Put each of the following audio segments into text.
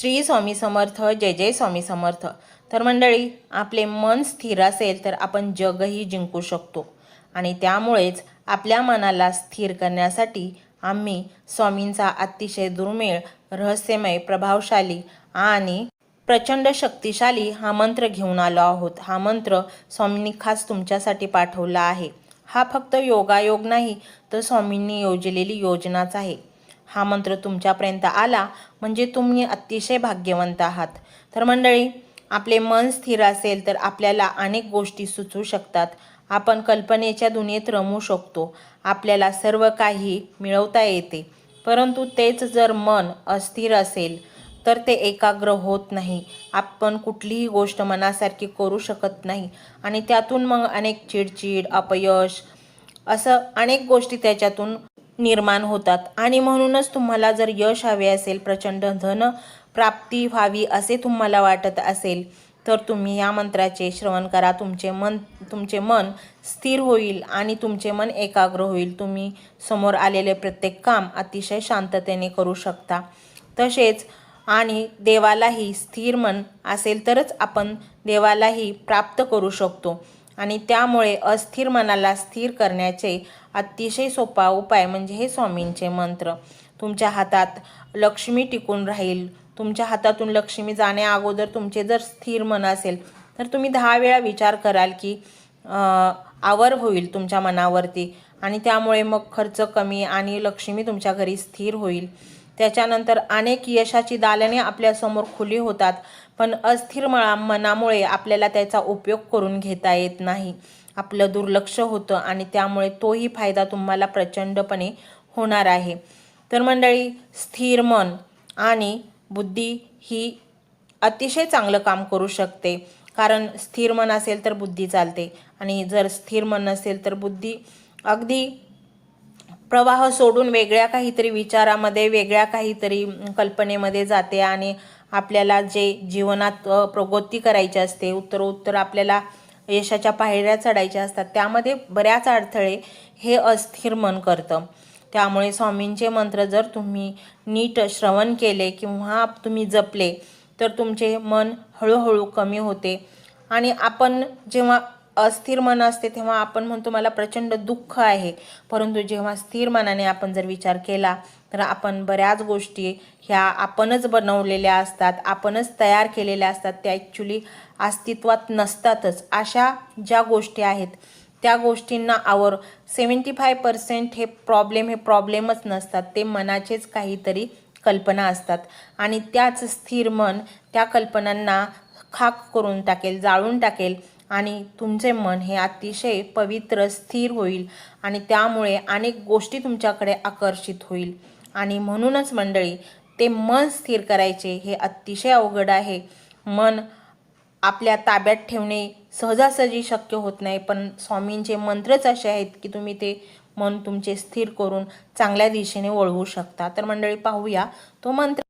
श्री स्वामी समर्थ जय जय स्वामी समर्थ. तर मंडळी आपले मन स्थिर असेल तर आपण जगही जिंकू शकतो. आणि त्यामुळेच आपल्या मनाला स्थिर करण्यासाठी आम्ही स्वामींचा अतिशय दुर्मिळ रहस्यमय प्रभावशाली आणि प्रचंड शक्तिशाली हा मंत्र घेऊन आलो आहोत. हा मंत्र स्वामींनी खास तुमच्यासाठी पाठवला आहे. हा फक्त योगायोग नाही तर स्वामींनी योजलेली योजनाच आहे. हा मंत्र तुमच्यापर्यंत आला म्हणजे तुम्ही अतिशय भाग्यवंत आहात. तर मंडळी आपले मन स्थिर असेल तर आपल्याला अनेक गोष्टी सुचू शकतात. आपण कल्पनेच्या दुनियेत रमू शकतो. आपल्याला सर्व काही मिळवता येते. परंतु तेच जर मन अस्थिर असेल तर ते एकाग्र होत नाही. आपण कुठलीही गोष्ट मनासारखी करू शकत नाही. आणि त्यातून मग अनेक चिडचिड अपयश असं अनेक गोष्टी त्याच्यातून निर्माण होतात. आणि म्हणूनच तुम्हाला जर यश हवे असेल प्रचंड धन प्राप्ती व्हावी असे तुम्हाला वाटत असेल तर तुम्ही या मंत्राचे श्रवण करा. तुमचे मन तुमचे मन स्थिर होईल आणि तुमचे मन एकाग्र होईल. तुम्ही समोर आलेले प्रत्येक काम अतिशय शांततेने करू शकता. तसेच आणि देवालाही स्थिर मन असेल तरच आपण देवालाही प्राप्त करू शकतो. आणि त्यामुळे अस्थिर मनाला स्थिर करण्याचे अतिशय सोपा उपाय म्हणजे हे स्वामींचे मंत्र. तुमच्या हातात लक्ष्मी टिकून राहील. तुमच्या हातातून लक्ष्मी जाण्या अगोदर तुमचे जर स्थिर मन असेल तर तुम्ही दहा वेळा विचार कराल की आवर होईल तुमच्या मनावरती आणि त्यामुळे मग खर्च कमी आणि लक्ष्मी तुमच्या घरी स्थिर होईल. त्याच्यानंतर अनेक यशाची दालने आपल्यासमोर खुली होतात. पण अस्थिर मळा मनामुळे आपल्याला त्याचा उपयोग करून घेता येत नाही. आपलं दुर्लक्ष होतं आणि त्यामुळे तोही फायदा तुम्हाला प्रचंडपणे होणार आहे. तर मंडळी स्थिर मन आणि बुद्धी ही अतिशय चांगलं काम करू शकते. कारण स्थिर मन असेल तर बुद्धी चालते आणि जर स्थिर मन नसेल तर बुद्धी अगदी प्रवाह सोडून वेगळ्या काहीतरी विचारामध्ये वेगळ्या काहीतरी कल्पनेमध्ये जाते आणि आपल्याला जे जीवनात प्रगती करायची असते उत्तरोत्तर आपल्याला यशाच्या पायऱ्या चढायच्या असतात त्यामध्ये बऱ्याच अडथळे हे अस्थिर मन करतं. त्यामुळे स्वामींचे मंत्र जर तुम्ही नीट श्रवण केले किंवा तुम्ही जपले तर तुमचे मन हळूहळू कमी होते. आणि आपण जेव्हा अस्थिर मन असते तेव्हा आपण म्हणतो मला प्रचंड दुःख आहे. परंतु जेव्हा स्थिर मनाने आपण जर विचार केला तर आपण बऱ्याच गोष्टी ह्या आपणच बनवलेल्या असतात आपणच तयार केलेल्या असतात त्या ॲक्च्युली अस्तित्वात नसतातच. अशा ज्या गोष्टी आहेत त्या गोष्टींना आवर सेवन्टी फाय पर्सेंट हे प्रॉब्लेम हे प्रॉब्लेमच नसतात. ते मनाचेच काहीतरी कल्पना असतात. आणि त्याच स्थिर मन त्या कल्पनांना खाक करून टाकेल जाळून टाकेल. आणि तुमचे मन हे अतिशय पवित्र स्थिर होईल आणि त्यामुळे अनेक गोष्टी तुमच्याकडे आकर्षित होईल. आणि म्हणूनच मंडळी ते मन स्थिर करायचे हे अतिशय अवघड आहे. मन आपल्या ताब्यात ठेवणे सहजासहजी शक्य होत नाही पण स्वामींचे मंत्रच असे आहेत की तुम्ही ते मन तुमचे स्थिर करून चांगल्या दिशेने वळवू शकता. तर मंडळी पाहूया तो मंत्र.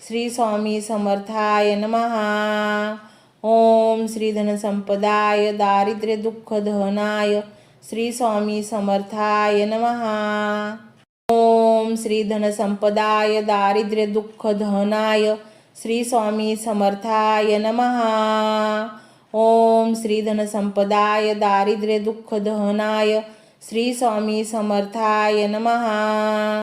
श्री स्वामी समर्थाय नमहा ओम श्री धनसंपदाय दारिद्र्य दुःख दहनाय श्री स्वामी समर्थाय नमहा ओम श्री धनसंपदाय दारिद्र्य दुःख दहनाय श्री स्वामी समर्थाय नमहा ओम श्री धनसंपदाय दारिद्र्य दुःख दहनाय श्री स्वामी समर्थाय नमहा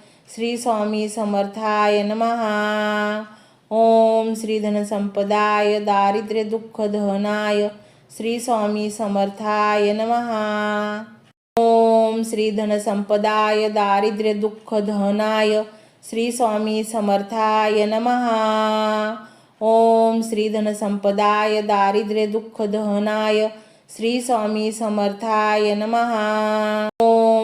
श्री स्वामी समर्थाय नमहा ओम श्री धनसंपदाय दारिद्र्य दुःख दहनाय श्री स्वामी समर्थाय नमहा ओम श्री धनसंपदाय दारिद्र्य दुःख दहनाय श्री स्वामी समर्थाय नमहा ओम श्री धनसंपदाय दारिद्र्य दुःख दहनाय श्री स्वामी समर्थाय नमहा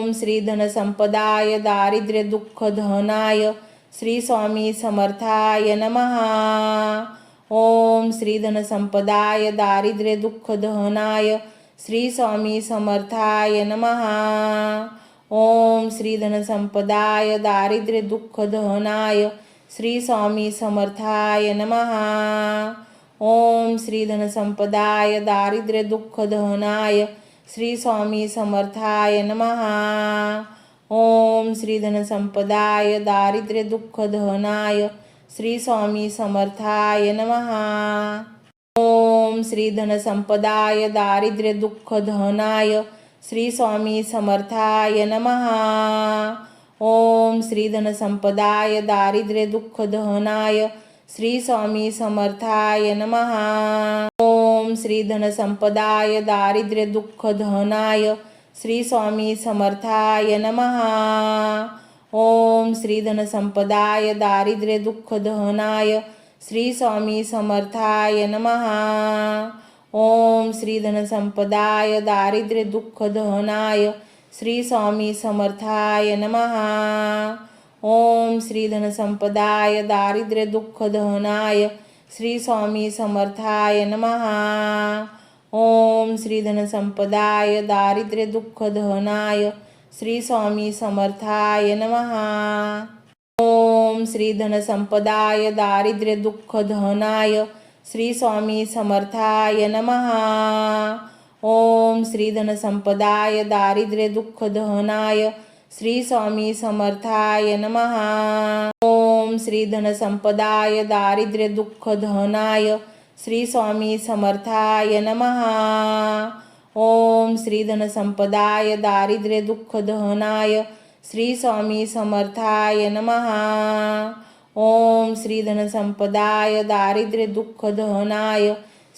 ओम श्री धनसंपदाय दारिद्र्य दुःख दहनाय श्री स्वामी समर्थाय नमः. ओम श्री धनसंपदाय दारिद्र्य दुःख दहनाय श्री स्वामी समर्थाय नमः. ओम श्री धनसंपदाय दारिद्र्य दुःख दहनाय श्री स्वामी समर्थाय नमः. ओम श्री धनसंपदाय दारिद्र्य दुःख दहनाय श्री स्वामी समर्थाय नमहा ओम श्री धनसंपदाय दारिद्र्य दुःख दहनाय श्री स्वामी समर्थाय नमहा ओम श्री धनसंपदाय दारिद्र्य दुःख दहनाय श्री स्वामी समर्थाय नमहा ओम श्री धनसंपदाय दारिद्र्य दुःख दहनाय श्री स्वामी समर्थाय नमहा ओम श्री धनसंपदाय दारिद्र्य दुःख धनाय श्री स्वामी समर्थाय नमहा ओम श्री धनसंपदाय दारिद्र्य दुःख दहनाय श्री स्वामी समर्थाय नमहा ओम श्री धनसंपदाय दारिद्र्य दुःख दहनाय श्री स्वामी समर्थाय नमहा ओम श्री धनसंपदाय दारिद्र्य दुःख दहनाय श्री स्वामी समर्थाय नमहा ओम श्री धनसंपदाय दारिद्र्य दुःख दहनाय श्री स्वामी समर्थाय नमहा ओम श्री धनसंपदाय दारिद्र्य दुःख दहनाय श्री स्वामी समर्थाय नमहा ओम श्री धनसंपदाय दारिद्र्य दुःख दहनाय श्री स्वामी समर्थाय नमहा श्री धनसंपदाय दारिद्र्य दुःख श्री स्वामी समर्थाय नमः। ओम श्री धनसंपदाय दारिद्र्य श्री स्वामी समर्थाय नमः। ओम श्री धनसंपदाय दारिद्र्य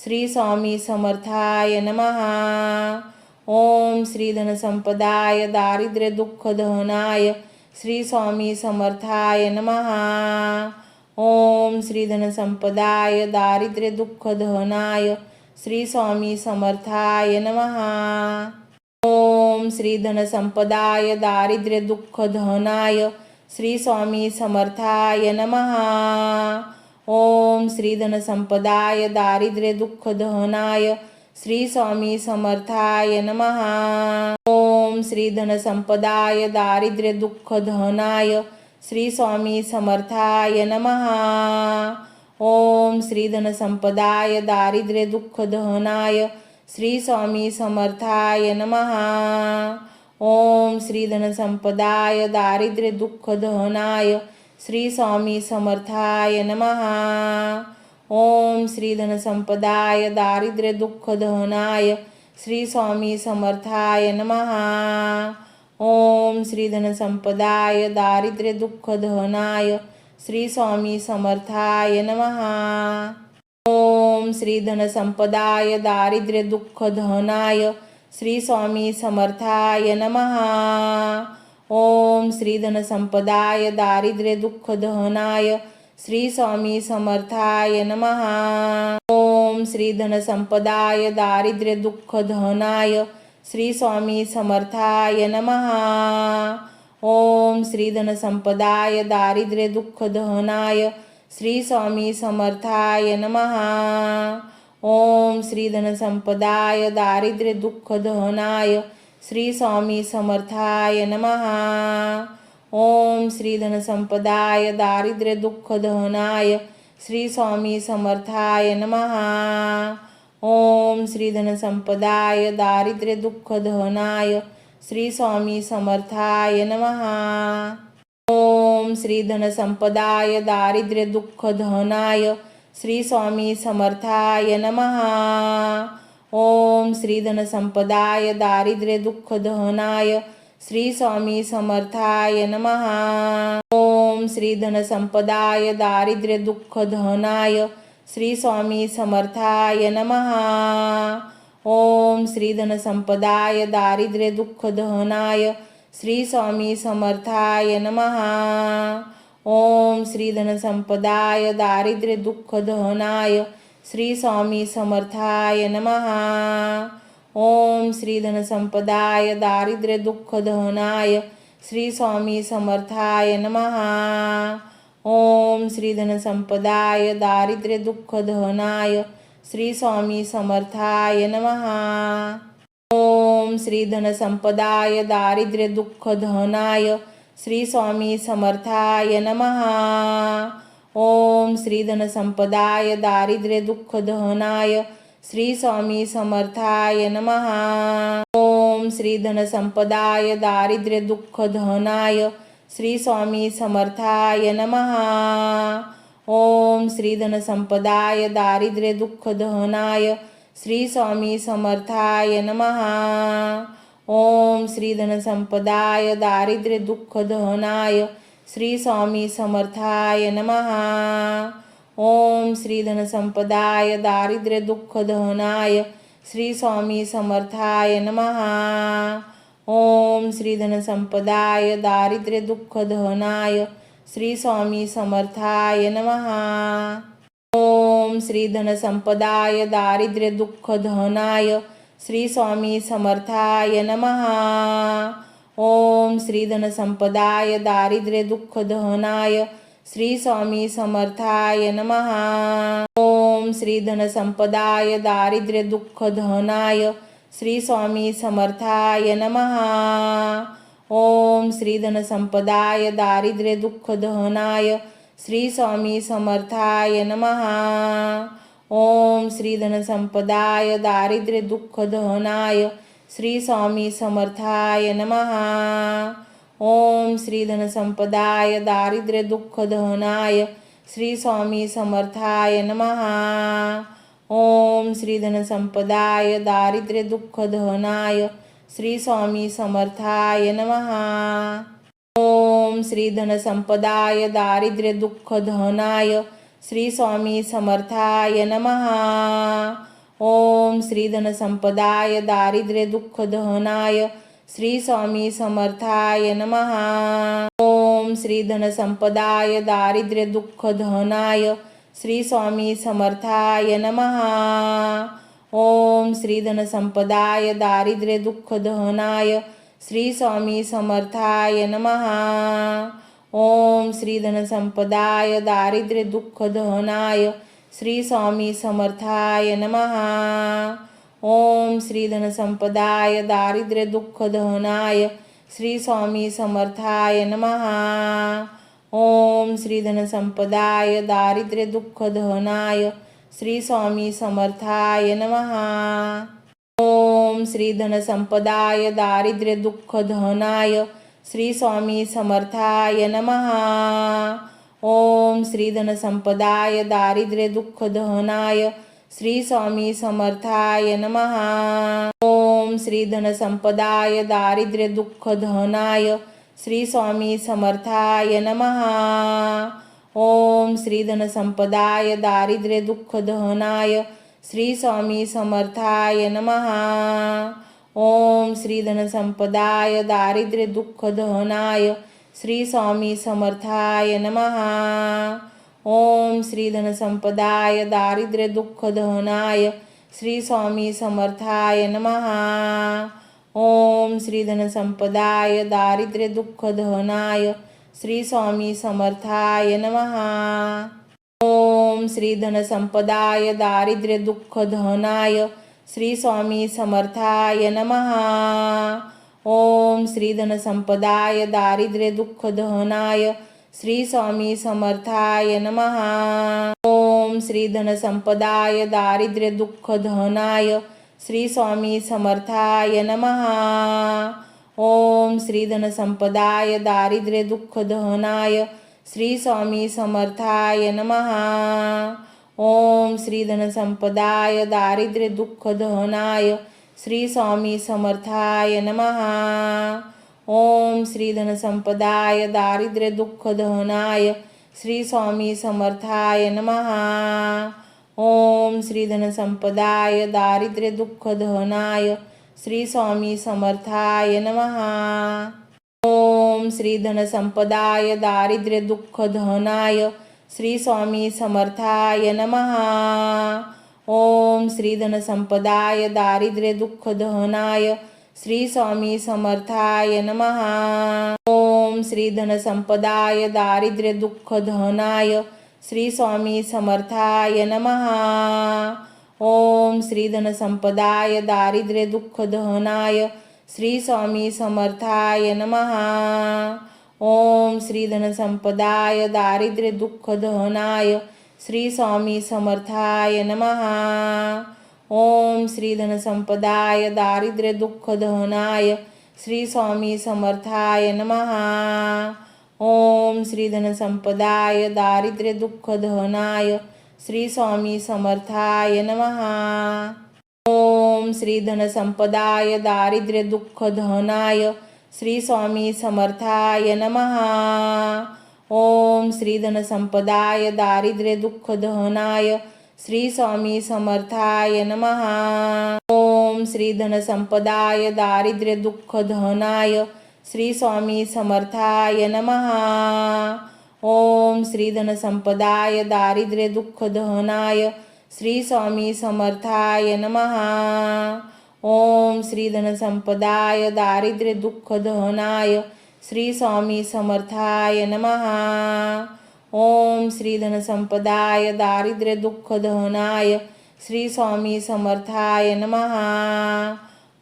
श्री स्वामी समर्थाय नमः। ओम श्री धनसंपदाय दारिद्र्य श्री स्वामी समर्थाय नमहा ओम श्री धनसंपदाय दारिद्र्य दुःख दहनाय श्री स्वामी समर्थाय नमहा ओम श्री धनसंपदाय दारिद्र्य दुःख दहनाय श्री स्वामी समर्थाय नमहा ओम श्री धनसंपदाय दारिद्र्य दुःख दहनाय श्री स्वामी समर्थाय नमः. ओम श्री धनसंपदाय दारिद्र्य दुःख दहनाय श्री स्वामी समर्थाय नमः। ओम श्री धनसंपदाय दारिद्र्य दुःख दहनाय श्री स्वामी समर्थाय नमः। ओम श्री धनसंपदाय दारिद्र्य दुःख दहनाय श्री स्वामी समर्थाय नमः। ओम श्री धनसंपदाय दारिद्र्य दुःख दहनाय श्री स्वामी समर्थाय नमहा ओम श्री धनसंपदाय दारिद्र्य दुःख दहनाय श्री स्वामी समर्थाय नमहा ओम श्री धनसंपदाय दारिद्र्य दुःख दहनाय श्री स्वामी समर्थाय नमहा ओम श्री धनसंपदाय दारिद्र्य दुःख दहनाय श्री स्वामी समर्थाय नमः। ओम श्री धनसंपदाय दारिद्र्य दुःख दहनाय श्री स्वामी समर्थाय नमहा ओम श्री धनसंपदाय दारिद्र्य दुःख दहनाय श्री स्वामी समर्थाय नमहा ओम श्री धनसंपदाय दारिद्र्य दुःख दहनाय श्री स्वामी समर्थाय नमहा ओम श्री धनसंपदाय दारिद्र्य दुःख दहनाय श्री स्वामी समर्थाय नमहा ओम श्री धनसंपदाय दारिद्र्य दुःख दहनाय श्री स्वामी समर्थाय नमहा ओम श्री धनसंपदाय दारिद्र्य दुःख दहनाय श्री स्वामी समर्थाय नमहा ओम श्री धनसंपदाय दारिद्र्य दुःख दहनाय श्री स्वामी समर्थाय नमहा ओम श्री धनसंपदाय दारिद्र्य दुःख धनाय श्री स्वामी समर्थाय नमहा ओम श्री धनसंपदाय दारिद्र्य दुःख दहनाय श्री स्वामी समर्थाय नमहा ओम श्री धनसंपदाय दारिद्र्य दुःख दहनाय श्री स्वामी समर्थाय नमहा ओम श्री धनसंपदाय दारिद्र्य दुःख दहनाय श्री स्वामी समर्थाय नमहा ओम श्री धनसंपदाय दारिद्र्य दुःख दहनाय श्री स्वामी समर्थाय नमहा ओम श्री धनसंपदाय दारिद्र्य दुःख दहनाय श्री स्वामी समर्थाय नमहा ओम श्री धनसंपदाय दारिद्र्य दुःख दहनाय श्री स्वामी समर्थाय नमहा ओम श्री धनसंपदाय दारिद्र्य दुःख धनाय श्री स्वामी समर्थाय नमहा ओम श्री धनसंपदाय दारिद्र्य दुःख दहनाय श्री स्वामी समर्थाय नमहा ओम श्री धनसंपदाय दारिद्र्य दुःख दहनाय श्री स्वामी समर्थाय नमहा ओम श्री धनसंपदाय दारिद्र्य दुःख दहनाय श्री स्वामी समर्थाय नमहा ओम श्री धनसंपदाय दारिद्र्य दुःख दहनाय श्री स्वामी समर्थाय नमहा ओम श्री धनसंपदाय दारिद्र्य दुःख दहनाय श्री स्वामी समर्थाय नमहा ओम श्री धनसंपदाय दारिद्र्य दुःख दहनाय श्री स्वामी समर्थाय नमहा ओम श्री धनसंपदाय दारिद्र्य दुःख धनाय श्री स्वामी समर्थाय नमहा ओम श्री धनसंपदाय दारिद्र्य दुःख दहनाय श्री स्वामी समर्थाय नमहा ओम श्री धनसंपदाय दारिद्र्य दुःख दहनाय श्री स्वामी समर्थाय नमहा ओम श्री धनसंपदाय दारिद्र्य दुःख दहनाय श्री स्वामी समर्थाय नमहा ओम श्री धनसंपदाय दारिद्र्य दुःख दहनाय श्री स्वामी समर्थाय नमहा ओम श्री धनसंपदाय दारिद्र्य दुःख दहनाय श्री स्वामी समर्थाय नमहा ओम श्री धनसंपदाय दारिद्र्य दुःख दहनाय श्री स्वामी समर्थाय नमहा ओम श्री धनसंपदाय दारिद्र्य दुःख धनाय श्री स्वामी समर्थाय नमहा ओम श्री धनसंपदाय दारिद्र्य दुःख दहनाय श्री स्वामी समर्थाय नमहा ओम श्री धनसंपदाय दारिद्र्य दुःख दहनाय श्री स्वामी समर्थाय नमहा ओम श्री धनसंपदाय दारिद्र्य दुःख दहनाय श्री स्वामी समर्थाय नमहा ओम श्री धनसंपदाय दारिद्र्य दुःख दहनाय श्री स्वामी समर्थाय नमहा ओम श्री धनसंपदाय दारिद्र्य दुःख दहनाय श्री स्वामी समर्थाय नमहा ओम श्री धनसंपदाय दारिद्र्य दुःख दहनाय श्री स्वामी समर्थाय नमहा ओम श्री धनसंपदाय दारिद्र्य दुःख धनाय श्री स्वामी समर्थाय नमहा ओम श्री धनसंपदाय दारिद्र्य दुःख दहनाय श्री स्वामी समर्थाय नमहा ओम श्री धनसंपदाय दारिद्र्य दुःख दहनाय श्री स्वामी समर्थाय नमहा ओम श्री धनसंपदाय दारिद्र्य दुःख दहनाय श्री स्वामी समर्थाय नमहा ओम श्री धनसंपदाय दारिद्र्य दुःख दहनाय श्री स्वामी समर्थाय नमहा ओम श्री धनसंपदाय दारिद्र्य दुःख दहनाय श्री स्वामी समर्थाय नमहा ओम श्री धनसंपदाय दारिद्र्य दुःख दहनाय श्री स्वामी समर्थाय नमहा ओम श्री धनसंपदाय दारिद्र्य दुःख धनाय श्री स्वामी समर्थाय नमहा ओम श्री धनसंपदाय दारिद्र्य दुःख दहनाय श्री स्वामी समर्थाय नमहा ओम श्री धनसंपदाय दारिद्र्य दुःख दहनाय श्री स्वामी समर्थाय नमहा ओम श्री धनसंपदाय दारिद्र्य दुःख दहनाय श्री स्वामी समर्थाय नमहा ओम श्री धनसंपदाय दारिद्र्य दुःख दहनाय श्री स्वामी समर्थाय नमहा ओम श्री धनसंपदाय दारिद्र्य दुःख दहनाय श्री स्वामी समर्थाय नमहा ओम श्री धनसंपदाय दारिद्र्य दुःख दहनाय श्री स्वामी समर्थाय नमहा ओम श्री धनसंपदाय दारिद्र्य दुःख धनाय श्री स्वामी समर्थाय नमहा ओम श्री धनसंपदाय दारिद्र्य दुःख दहनाय श्री स्वामी समर्थाय नमहा ओम श्री धनसंपदाय दारिद्र्य दुःख दहनाय श्री स्वामी समर्थाय नमहा ओम श्री धनसंपदाय दारिद्र्य दुःख दहनाय श्री स्वामी समर्थाय नमहा ओम श्री धनसंपदाय दारिद्र्य दुःख दहनाय श्री स्वामी समर्थाय नमहा ओम श्री धनसंपदाय दारिद्र्य दुःख दहनाय श्री स्वामी समर्थाय नमहा ओम श्री धनसंपदाय दारिद्र्य दुःख दहनाय श्री स्वामी समर्थाय नमहा ओम श्री धनसंपदाय दारिद्र्य दुःख धनाय श्री स्वामी समर्थाय नमहा ओम श्री धनसंपदाय दारिद्र्य दुःख दहनाय श्री स्वामी समर्थाय नमहा ओम श्री धनसंपदाय दारिद्र्य दुःख दहनाय श्री स्वामी समर्थाय नमहा ओम श्री धनसंपदाय दारिद्र्य दुःख दहनाय श्री स्वामी समर्थाय नमहा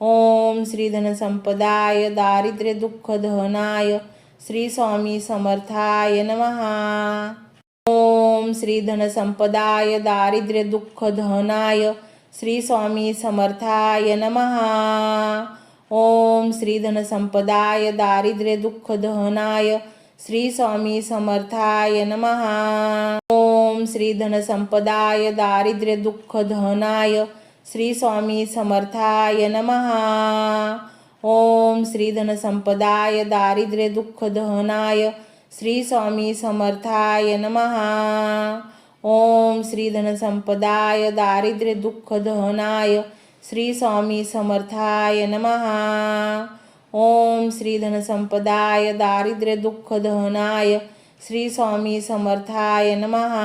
ओम श्री धनसंपदाय दारिद्र्य दुःख दहनाय श्री स्वामी समर्थाय नमहा ओम श्री धनसंपदाय दारिद्र्य दुःख दहनाय श्री स्वामी समर्थाय नमहा ओम श्री धनसंपदाय दारिद्र्य दुःख दहनाय श्री स्वामी समर्थाय नमहा ओम श्री धनसंपदाय दारिद्र्य दुःख धनाय श्री स्वामी समर्थाय नमहा ओम श्री धनसंपदाय दारिद्र्य दुःख दहनाय श्री स्वामी समर्थाय नमहा ओम श्री धनसंपदाय दारिद्र्य दुःख दहनाय श्री स्वामी समर्थाय नमहा ओम श्री धनसंपदाय दारिद्र्य दुःख दहनाय श्री स्वामी समर्थाय नमहा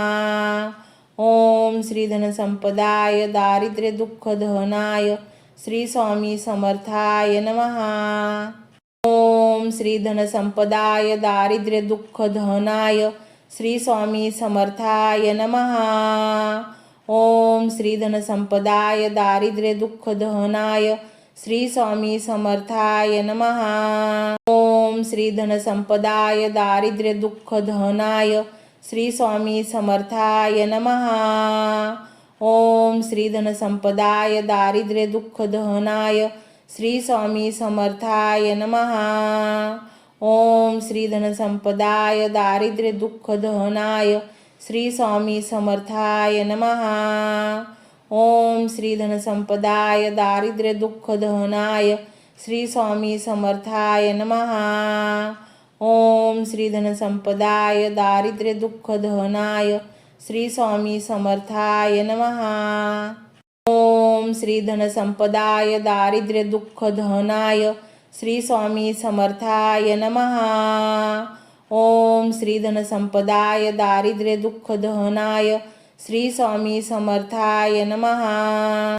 ओम श्री धनसंपदाय दारिद्र्य दुःख दहनाय श्री स्वामी समर्थाय नमहा ओम श्री धनसंपदाय दारिद्र्य दुःख दहनाय श्री स्वामी समर्थाय नमहा ओम श्री धनसंपदाय दारिद्र्य दुःख दहनाय श्री स्वामी समर्थाय नमहा ओम श्री धनसंपदाय दारिद्र्य दुःख धनाय श्री स्वामी समर्थाय नमहा ओम श्री धनसंपदाय दारिद्र्य दुःख दहनाय श्री स्वामी समर्थाय नमहा ओम श्री धनसंपदाय दारिद्र्य दुःख दहनाय श्री स्वामी समर्थाय नमहा ओम श्री धनसंपदाय दारिद्र्य दुःख दहनाय श्री स्वामी समर्थाय नमहा ओम श्री धनसंपदाय दारिद्र्य दुःख दहनाय श्री स्वामी समर्थाय नमहा ओम श्री धनसंपदाय दारिद्र्य दुःख दहनाय श्री स्वामी समर्थाय नमहा ओम श्री धनसंपदाय दारिद्र्य दुःख दहनाय श्री स्वामी समर्थाय नमहा